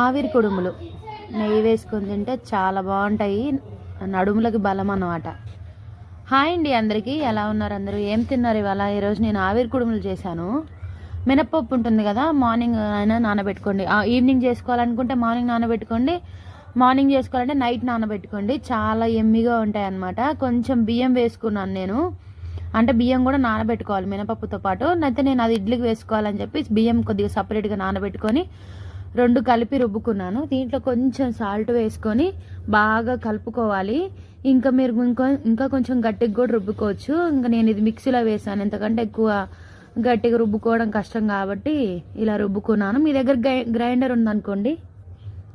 ఆవిరి కుడుములు. నెయ్యి వేసుకొని తింటే చాలా బాగుంటాయి. నడుములకి బలం అన్నమాట. హాయ్ అండి అందరికీ. ఎలా ఉన్నారు అందరూ? ఏం తిన్నారు ఇవాళ? ఈరోజు నేను ఆవిరి కుడుములు చేశాను. మినప్పప్పు ఉంటుంది కదా మార్నింగ్ అయినా నానబెట్టుకోండి. ఈవినింగ్ చేసుకోవాలనుకుంటే మార్నింగ్ నానబెట్టుకోండి. మార్నింగ్ చేసుకోవాలంటే నైట్ నానబెట్టుకోండి. చాలా ఎమ్మిగా ఉంటాయి అన్నమాట. కొంచెం బియ్యం వేసుకున్నాను నేను. అంటే బియ్యం కూడా నానబెట్టుకోవాలి మినపప్పుతో పాటు. అయితే నేను అది ఇడ్లీకి వేసుకోవాలని చెప్పి బియ్యం కొద్దిగా సపరేట్గా నానబెట్టుకొని రెండు కలిపి రుబ్బుకున్నాను. దీంట్లో కొంచెం సాల్ట్ వేసుకొని బాగా కలుపుకోవాలి. ఇంకా మీరు ఇంకా ఇంకా కొంచెం గట్టిగా కూడా రుబ్బుకోవచ్చు. ఇంకా నేను ఇది మిక్సీలో వేసాను. ఎందుకంటే ఎక్కువ గట్టిగా రుబ్బుకోవడం కష్టం కాబట్టి ఇలా రుబ్బుకున్నాను. మీ దగ్గర గ్రై- గ్రైండర్ ఉందనుకోండి.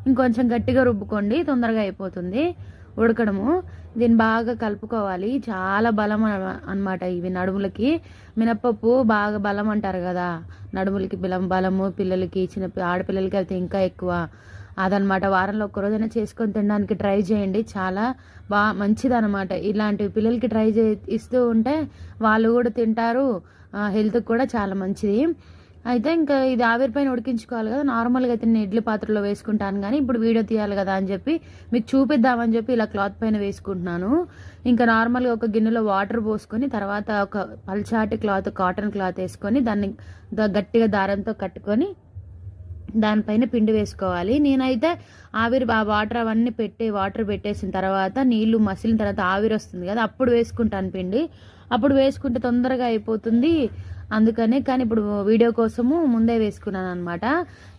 ఇంకొంచెం గట్టిగా రుబ్బుకోండి. తొందరగా అయిపోతుంది ఉడకడము. దీన్ని బాగా కలుపుకోవాలి. చాలా బలం అన్నమాట ఇవి నడుములకి. మినప్పప్పు బాగా బలం అంటారు కదా. నడుములకి బలం బలము పిల్లలకి చిన్న ఆడపిల్లలకి అయితే ఇంకా ఎక్కువ. అదనమాట. వారంలో ఒక్క రోజైనా చేసుకొని తినడానికి ట్రై చేయండి. చాలా బా మంచిదనమాట. ఇలాంటివి పిల్లలకి ట్రై చే ఇస్తూ ఉంటే వాళ్ళు కూడా తింటారు. హెల్త్కి కూడా చాలా మంచిది. అయితే ఇంకా ఇది ఆవిరి పైన ఉడికించుకోవాలి కదా. నార్మల్గా అయితే నేను ఇడ్లీ పాత్రలో వేసుకుంటాను కానీ ఇప్పుడు వీడియో తీయాలి కదా అని చెప్పి మీకు చూపిద్దామని చెప్పి ఇలా క్లాత్ పైన వేసుకుంటున్నాను. ఇంకా నార్మల్గా ఒక గిన్నెలో వాటర్ పోసుకొని తర్వాత ఒక పల్చాటి క్లాత్ కాటన్ క్లాత్ వేసుకొని దాన్ని గట్టిగా దారంతో కట్టుకొని దానిపైన పిండి వేసుకోవాలి. నేనైతే ఆవిరి ఆ వాటర్ అవన్నీ పెట్టి వాటర్ పెట్టేసిన తర్వాత నీళ్ళు మసిలిన తర్వాత ఆవిరి వస్తుంది కదా అప్పుడు వేసుకుంటాను పిండి. అప్పుడు వేసుకుంటే తొందరగా అయిపోతుంది. అందుకనే కానీ ఇప్పుడు వీడియో కోసము ముందే వేసుకున్నాను అనమాట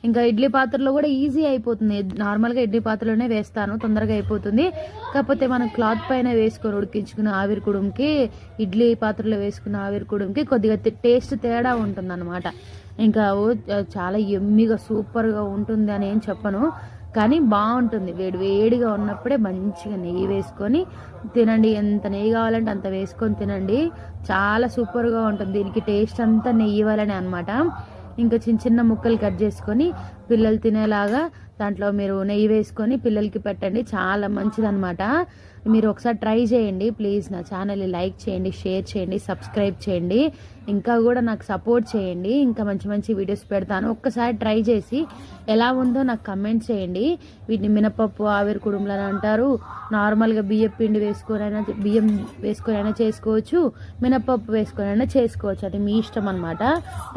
ఇంకా ఇడ్లీ పాత్రలో కూడా ఈజీ అయిపోతుంది. నార్మల్గా ఇడ్లీ పాత్రలోనే వేస్తాను తొందరగా అయిపోతుంది. కాకపోతే మనం క్లాత్ పైన వేసుకొని ఉడికించుకున్న ఆవిరి కుడుంకి ఇడ్లీ పాత్రలో వేసుకున్న ఆవిరి కుడుంకి కొద్దిగా టేస్ట్ తేడా ఉంటుంది ఇంకా చాలా ఎమ్మిగా సూపర్గా ఉంటుంది అని ఏం చెప్పను. కానీ బాగుంటుంది. వేడి వేడిగా ఉన్నప్పుడే మంచిగా నెయ్యి వేసుకొని తినండి. ఎంత నెయ్యి కావాలంటే అంత వేసుకొని తినండి. చాలా సూపర్గా ఉంటుంది. దీనికి టేస్ట్ అంతా నెయ్యి ఇవ్వాలని అనమాట ఇంకా చిన్న చిన్న ముక్కలు కట్ చేసుకొని పిల్లలు తినేలాగా దాంట్లో మీరు నెయ్యి వేసుకొని పిల్లలకి పెట్టండి. చాలా మంచిదనమాట మీరు ఒకసారి ట్రై చేయండి. ప్లీజ్ నా ఛానల్ని లైక్ చేయండి షేర్ చేయండి సబ్స్క్రైబ్ చేయండి. ఇంకా కూడా నాకు సపోర్ట్ చేయండి. ఇంకా మంచి మంచి వీడియోస్ పెడతాను. ఒక్కసారి ట్రై చేసి ఎలా ఉందో నాకు కమెంట్ చేయండి. వీటిని మినపప్పు ఆవిరి కుడుములని అని అంటారు. నార్మల్గా బియ్యం పిండి వేసుకొనైనా అయినా బియ్యం వేసుకొనైనా అయినా చేసుకోవచ్చు. మినపప్పు వేసుకొనైనా అయినా చేసుకోవచ్చు. అది మీ ఇష్టం అనమాట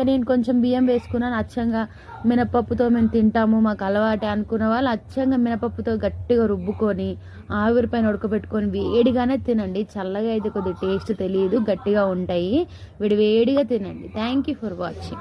నేను కొంచెం బియ్యం వేసుకున్నాను. అచ్చంగా మినపప్పుతో మేము తింటాము మాకు అలవాటే అనుకున్న వాళ్ళు అచ్చంగా మినపప్పుతో గట్టిగా రుబ్బుకొని ఆవిరి పైన ఉడకబెట్టుకొని వేడిగానే తినండి. చల్లగా అయితే కొద్దిగా టేస్ట్ తెలియదు గట్టిగా ఉంటాయి. విడివేడిగా తినండి. Thank you for watching